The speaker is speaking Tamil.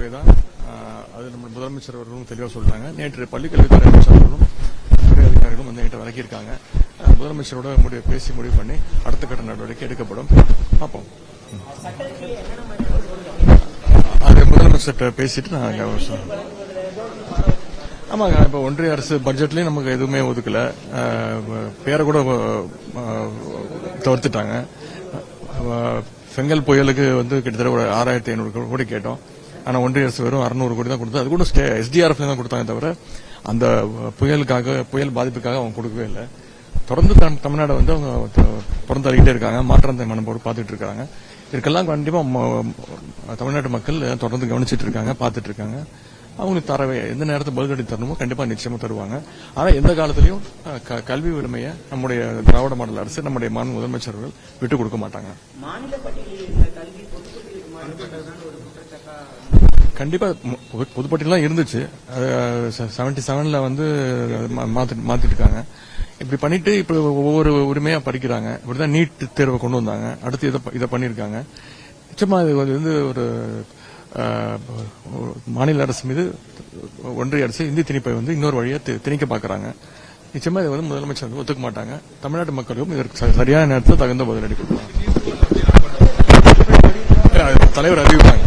கொள்கை தான் அது நம்ம முதலமைச்சர் அவர்களும் தெளிவாக சொல்லிட்டாங்க நேற்று பள்ளிக்கல்வித்துறை அமைச்சர் அவர்களும் துறை அதிகாரிகளும் வந்து நேற்று விளக்கியிருக்காங்க. முதலமைச்சரோட முடிவு பேசி முடிவு பண்ணி அடுத்த கட்ட நடவடிக்கை எடுக்கப்படும். பார்ப்போம். அது முதலமைச்சர்கிட்ட பேசிட்டு நான் சொல்றேன். ஆமாங்க இப்போ ஒன்றிய அரசு பட்ஜெட்லயும் நமக்கு எதுவுமே ஒதுக்கல. பேரை கூட தவிர்த்துட்டாங்க. செங்கல் புயலுக்கு வந்து கிட்டத்தட்ட ஒரு ஆறாயிரத்தி ஐநூறு கோடி கேட்டோம். ஆனால் ஒன்றிய அரசு வெறும் அறுநூறு கோடி தான் கொடுத்தது. அது கூட ஸ்டே எஸ்டிஆர்எஃப் தான் கொடுத்தாங்க தவிர அந்த புயலுக்காக புயல் பாதிப்புக்காக அவங்க கொடுக்கவே இல்லை. தொடர்ந்து தம்- தமிழ்நாடு வந்து அவங்க த- அறிக்கிட்டே இருக்காங்க. மாற்றம் மனம் போட்டு பார்த்துட்டு இருக்காங்க. இதுக்கெல்லாம் கண்டிப்பாக தமிழ்நாட்டு மக்கள் தொடர்ந்து கவனிச்சிட்டு இருக்காங்க பார்த்துட்டு இருக்காங்க. அவங்களுக்கு தரவே எந்த நேரத்தில் பதில் கட்டி தரணுமோ கண்டிப்பா நிச்சயமா தருவாங்க. ஆனா எந்த காலத்திலையும் கல்வி உரிமையை நம்முடைய திராவிட மாடல் அரசு நம்முடைய மாநில முதலமைச்சர்கள் விட்டு கொடுக்க மாட்டாங்க. கண்டிப்பா பொதுப்பட்டியலாம் இருந்துச்சு. செவன்டி செவன்ல வந்து மாத்திட்டு இருக்காங்க இப்படி பண்ணிட்டு இப்ப ஒவ்வொரு உரிமையா படிக்கிறாங்க இப்படிதான் நீட் தேர்வை கொண்டு வந்தாங்க. அடுத்து இதை இதை பண்ணிருக்காங்க நிச்சயமா இது வந்து ஒரு மாநில அரசு மீது ஒன்றிய அரசு இந்தி திணிப்பை வந்து இன்னொரு வழியா திணிக்க பாக்குறாங்க. நிச்சயமா இதை வந்து முதலமைச்சர் வந்து ஒத்துக்க மாட்டாங்க. தமிழ்நாட்டு மக்களும் இதற்கு சரியான நேரத்தில் தகுந்த பதிலடி கொடுப்பாங்க. தலைவர் அறிவிப்பாங்க.